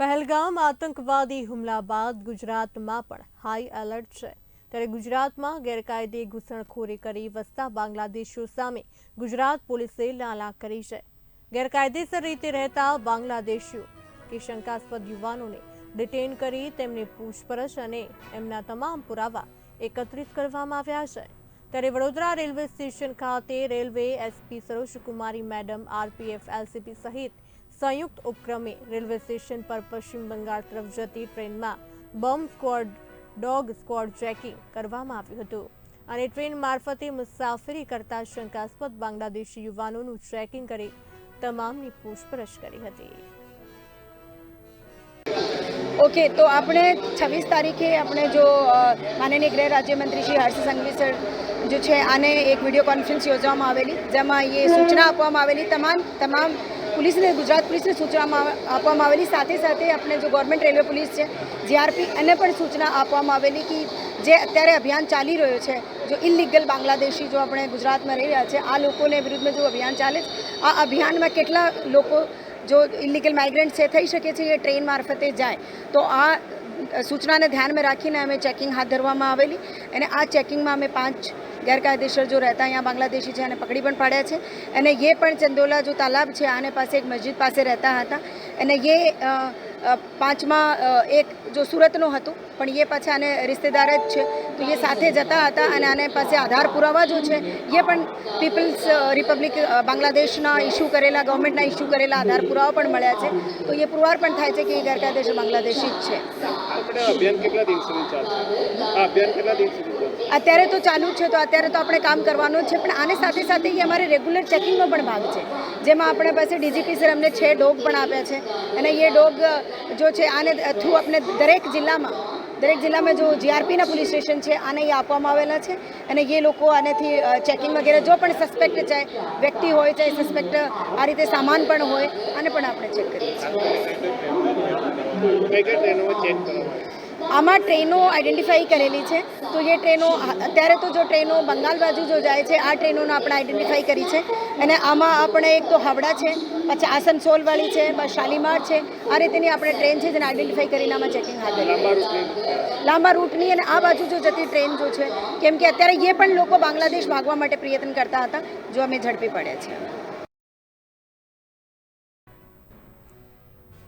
પહેલગામ આતંકવાદી હુમલા બાદ ગુજરાતમાં પણ હાઈ એલર્ટ છે. ત્યારે ગુજરાતમાં ગેરકાયદે ઘૂસણખોરી કરી વસતા બાંગ્લાદેશીઓ સામે ગુજરાત પોલીસે લાલા કરી છે. ગેરકાયદેસર રીતે રહેતા બાંગ્લાદેશીઓ કે શંકાસ્પદ યુવાનોને ડિટેન કરી તેમની પૂછપરછ અને એમના તમામ પુરાવા એકત્રિત કરવામાં આવ્યા છે. ત્યારે વડોદરા રેલવે સ્ટેશન ખાતે railway SP Sarojkumari madam RPF LCP સહિત સંયુક્ત ઉપક્રમે રેલવે સ્ટેશન પર પશ્ચિમ બંગાળ તરફ જતી ટ્રેનમાં bomb squad, dog squad checking કરવામાં આવ્યું હતું. અને ટ્રેન મારફતે મુસાફરી કરતા શંકાસ્પદ બાંગ્લાદેશી યુવાનોનું ચેકિંગ કરી તમામની પૂછપરછ કરી હતી. ઓકે, તો આપણે છવ્વીસ તારીખે આપણે જો માનનીય ગૃહ રાજ્યમંત્રી શ્રી હર્ષ સંઘવી સર જો છે, આને એક વીડિયો કોન્ફરન્સ યોજવામાં આવેલી, જેમાં એ સૂચના આપવામાં આવેલી તમામ તમામ પોલીસને, ગુજરાત પોલીસને સૂચનામાં આપવામાં આવેલી સાથે સાથે આપણે જો ગવર્મેન્ટ રેલવે પોલીસ છે, જીઆરપી, એને પણ સૂચના આપવામાં આવેલી કે જે અત્યારે અભિયાન ચાલી રહ્યો છે, જો ઇલીગલ બાંગ્લાદેશી જો આપણે ગુજરાતમાં રહી રહ્યા છે, આ લોકોને વિરુદ્ધમાં જો અભિયાન ચાલે આ અભિયાનમાં કેટલા લોકો જો ઇલીગલ માઇગ્રન્ટ છે, થઈ શકે છે, એ ટ્રેન મારફતે જાય. તો આ સૂચનાને ધ્યાનમાં રાખીને અમે ચેકિંગ હાથ ધરવામાં આવેલી. અને આ ચેકિંગમાં અમે પાંચ ગેરકાયદેસર જો રહેતા અહીંયા બાંગ્લાદેશી છે અને પકડી પણ પાડ્યા છે. અને એ પણ ચંદોલા જો તાલાબ છે, આને પાસે એક મસ્જિદ પાસે રહેતા હતા. અને એ પાંચમાં એક જો સુરતનું હતું પણ એ પાછા આને રિશ્તેદાર જ છે. તો એ સાથે જતા હતા અને આને પાસે આધાર પુરાવા જો છે એ પણ પીપલ્સ રિપબ્લિક બાંગ્લાદેશના ઇસ્યુ કરેલા ગવર્મેન્ટના ઇસ્યુ કરેલા આધાર પુરાવા પણ મળ્યા છે. તો એ પુરવાર પણ થાય છે કે એ ગેરકાયદેસર બાંગ્લાદેશી જ છે. અત્યારે તો ચાલુ જ છે તો અત્યારે તો આપણે કામ કરવાનું જ છે પણ આને સાથે સાથે એ અમારે રેગ્યુલર ચેકિંગનો પણ ભાગ છે. જેમાં આપણે પાસે ડીજીપી સર અમને છે ડોગ પણ આપ્યા છે. અને એ ડોગ જો છે આને થ્રુ આપણે દરેક જિલ્લામાં દરેક જિલ્લામાં જો જીઆરપીના પોલીસ સ્ટેશન છે, આને એ આપવામાં આવેલા છે. અને એ લોકો આનેથી ચેકિંગ વગેરે જો પણ સસ્પેક્ટ ચાહે વ્યક્તિ હોય, ચાહે સસ્પેક્ટ આ રીતે સામાન પણ હોય, આને પણ આપણે ચેક કરીએ છીએ. આમાં ટ્રેનો આઈડેન્ટિફાઈ કરેલી છે. તો એ ટ્રેનો અત્યારે તો જો ટ્રેનો બંગાળ બાજુ જો જાય છે આ ટ્રેનોને આપણે આઈડેન્ટિફાઈ કરી છે. અને આમાં આપણે એક તો હાવડા છે પછી આસનસોલવાળી છે પછી શાલીમાર છે. આ રીતેની આપણે ટ્રેન છે જેને આઈડેન્ટિફાઈ કરીને આમાં ચેકિંગ હાથ ધરી. લાંબા રૂટની અને આ બાજુ જો જતી ટ્રેન જો છે કેમ કે અત્યારે એ પણ લોકો બાંગ્લાદેશ ભાગવા માટે પ્રયત્ન કરતા હતા જો અમે ઝડપી પડ્યા છે